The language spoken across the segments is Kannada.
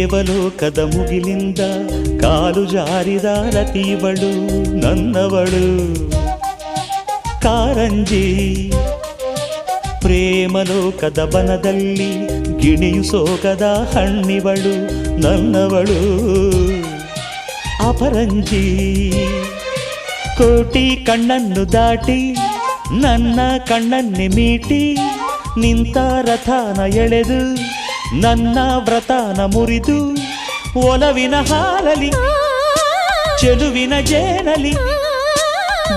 ದೇವಲೋಕದ ಮುಗಿಲಿಂದ ಕಾಲು ಜಾರಿದ ರತಿವಳು ನನ್ನವಳು. ಕಾರಂಜಿ, ಪ್ರೇಮಲೋಕದ ಬನದಲ್ಲಿ ಗಿಣಿಯು ಸೋಗದ ಹಣ್ಣಿವಳು ನನ್ನವಳು. ಅಪರಂಜಿ, ಕೋಟಿ ಕಣ್ಣನ್ನು ದಾಟಿ ನನ್ನ ಕಣ್ಣನ್ನೆ ಮೀಟಿ ನಿಂತ ರಥನ ಎಳೆದು ನನ್ನ ವ್ರತನ ಮುರಿದು ಒಲವಿನ ಹಾಲಲಿ ಚೆಲುವಿನ ಜೇನಲಿ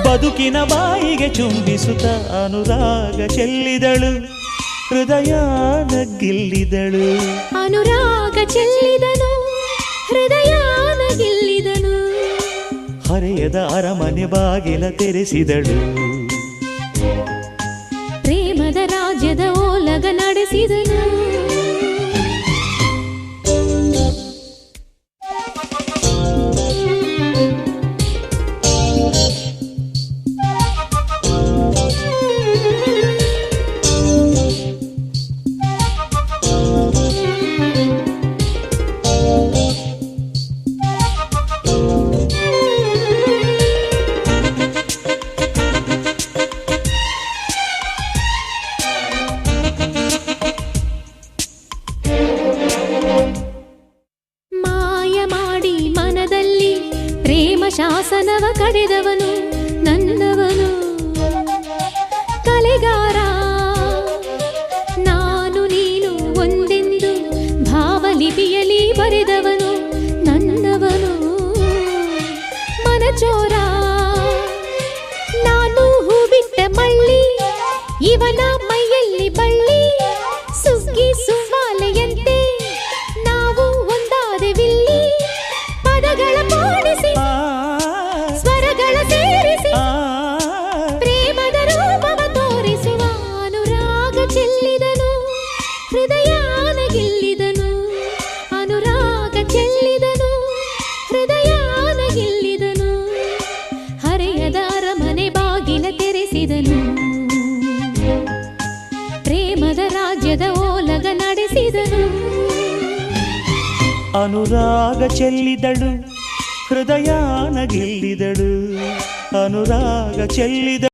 ಬದುಕಿನ ಬಾಯಿಗೆ ಚುಂಬಿಸುತ್ತ ಅನುರಾಗ ಚೆಲ್ಲಿದಳು ಹೃದಯ ನಗಿಲ್ಲಿದಳು ಅನುರಾಗ ಚೆಲ್ಲಿದನು ಹೃದಯ ಗೆಲ್ಲಿದನು ಹರೆಯದ ಅರಮನೆ ಬಾಗಿಲ ತೆರೆಸಿದಳು. ಪ್ರೇಮದ ರಾಜ್ಯದ ಓಲಗ ನಡೆಸಿದನು. ಶಾಸನವ ಕಡೆದವನು, ನನ್ನವನು. ಕಲೆಗಾರ, ನಾನು ನೀನು ಒಂದೆಂದು ಭಾವಲಿಪಿಯಲ್ಲಿ ಬರೆದವನು, ನನ್ನವನು. ಮನಚೋರ, ನಾನು ಹೂ ಬಿಟ್ಟ ಮಳ್ಳಿ, ಇವನ ಮೈಯಲ್ಲಿ ಬಳ್ಳಿ ಹೃದಯಾನ ಗೆಲ್ಲಿದನು ಅನುರಾಗ ಚೆಲ್ಲಿದನು. ಹೃದಯಾನ ಗೆಲ್ಲಿದನು ಹರೆಯದಾರ ಅರಮನೆ ಬಾಗಿಲ ತೆರೆಸಿದನು. ಪ್ರೇಮದ ರಾಜ್ಯದ ಓಲಗ ನಡೆಸಿದನು. ಅನುರಾಗ ಚೆಲ್ಲಿದಳು. ಹೃದಯಾನ ಗೆಲ್ಲಿದಳು ಅನುರಾಗ ಚೆಲ್ಲಿದ